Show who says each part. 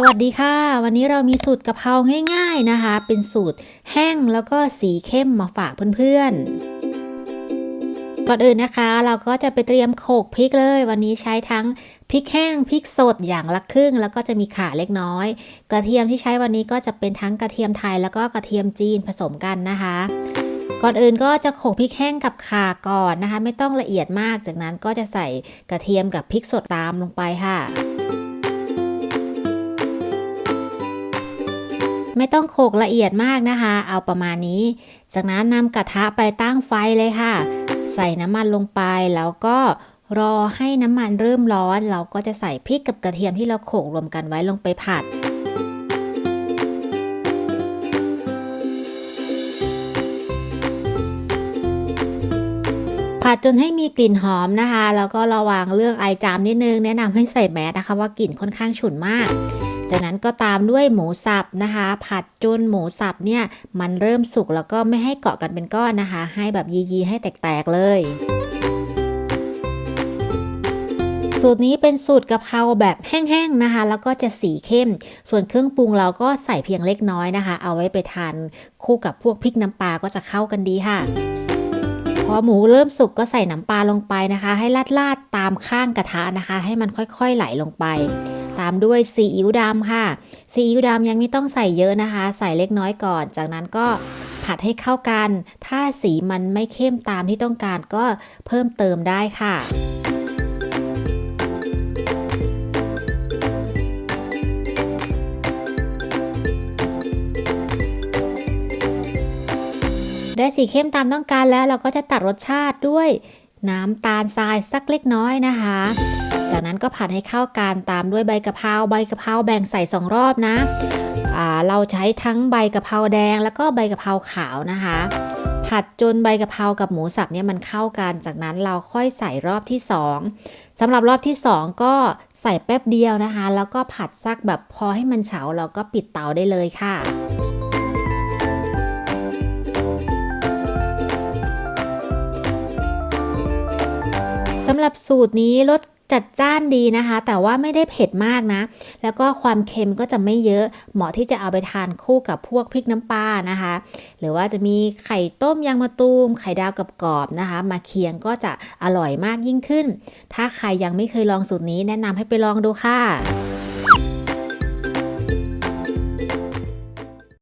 Speaker 1: สวัสดีค่ะ วันนี้เรามีสูตรกะเพราง่าย ๆนะคะ เป็นสูตรแห้งแล้วก็สีเข้มมาฝากเพื่อนๆ ก่อนอื่นนะคะ เราก็จะไปเตรียมโขกพริกเลย วันนี้ใช้ทั้งพริกแห้งพริกสดอย่างละครึ่ง แล้วก็จะมีข่าเล็กน้อย กระเทียมที่ใช้วันนี้ก็จะเป็นทั้งกระเทียมไทยแล้วก็กระเทียมจีนผสมกันนะคะ ก่อนอื่นก็จะโขกพริกแห้งกับข่าก่อนนะคะ ไม่ต้องละเอียดมากจากนั้นก็จะใส่กระเทียมกับพริกสดตามลงไปค่ะ ไม่ต้องโขลกละเอียดมากนะคะ เอาประมาณนี้ จากนั้นนำกระทะไปตั้งไฟเลยค่ะ ใส่น้ำมันลงไปแล้วก็รอให้น้ำมันเริ่มร้อน เราก็จะใส่พริกกับกระเทียมที่เราโขลกรวมกันไว้ลงไปผัดผัดจนให้มีกลิ่นหอมนะคะ แล้วก็ระวังเรื่องไอจามนิดนึง แนะนำให้ใส่แมสนะคะว่ากลิ่นค่อนข้างฉุนมาก จากนั้นก็ตามด้วยหมูสับนะคะ ผัดจนหมูสับเนี่ยมันเริ่มสุกแล้วก็ไม่ให้เกาะกันเป็นก้อนนะคะ ให้แบบยีๆให้แตกๆเลยสูตรนี้เป็นสูตรกะเพราแบบแห้งๆนะคะ แล้วก็จะสีเข้ม ส่วนเครื่องปรุงเราก็ใส่เพียงเล็กน้อยนะคะ เอาไว้ไปทานคู่กับพวกพริกน้ำปลาก็จะเข้ากันดีค่ะ พอหมูเริ่มสุกก็ใส่น้ำปลาลงไปนะคะ ให้ลาดลาดตามข้างกระทะนะคะ ให้มันค่อยๆไหลลงไป ตามด้วยซีอิ๊วดำค่ะซีอิ๊วดำยังไม่ต้องใส่เยอะนะคะ ใส่เล็กน้อยก่อน จากนั้นก็ผัดให้เข้ากัน ถ้าสีมันไม่เข้มตามที่ต้องการก็เพิ่มเติมได้ค่ะ ได้สีเข้มตามต้องการแล้วเราก็จะตัดรสชาติด้วยน้ำตาลทรายสักเล็กน้อยนะคะ จากนั้นก็ผัดให้เข้ากันตามด้วยใบกะเพราใบกะเพราแบ่งใส่สองรอบนะเราใช้ทั้งใบกะเพราแดงแล้วก็ใบกะเพราขาวนะคะ ผัดจนใบกะเพรากับหมูสับเนี่ยมันเข้ากัน จากนั้นเราค่อยใส่รอบที่สองสำหรับรอบที่สองก็ใส่แป๊บเดียวนะคะ แล้วก็ผัดสักแบบพอให้มันเฉาเราก็ปิดเตาได้เลยค่ะ สำหรับสูตรนี้รสจัดจ้านดีนะคะ แต่ว่าไม่ได้เผ็ดมากนะ แล้วก็ความเค็มก็จะไม่เยอะ เหมาะที่จะเอาไปทานคู่กับพวกพริกน้ำปลานะคะ หรือว่าจะมีไข่ต้มยางมะตูม ไข่ดาวกับกรอบนะคะ มาเคียงก็จะอร่อยมากยิ่งขึ้น ถ้าใครยังไม่เคยลองสูตรนี้แนะนำให้ไปลองดูค่ะ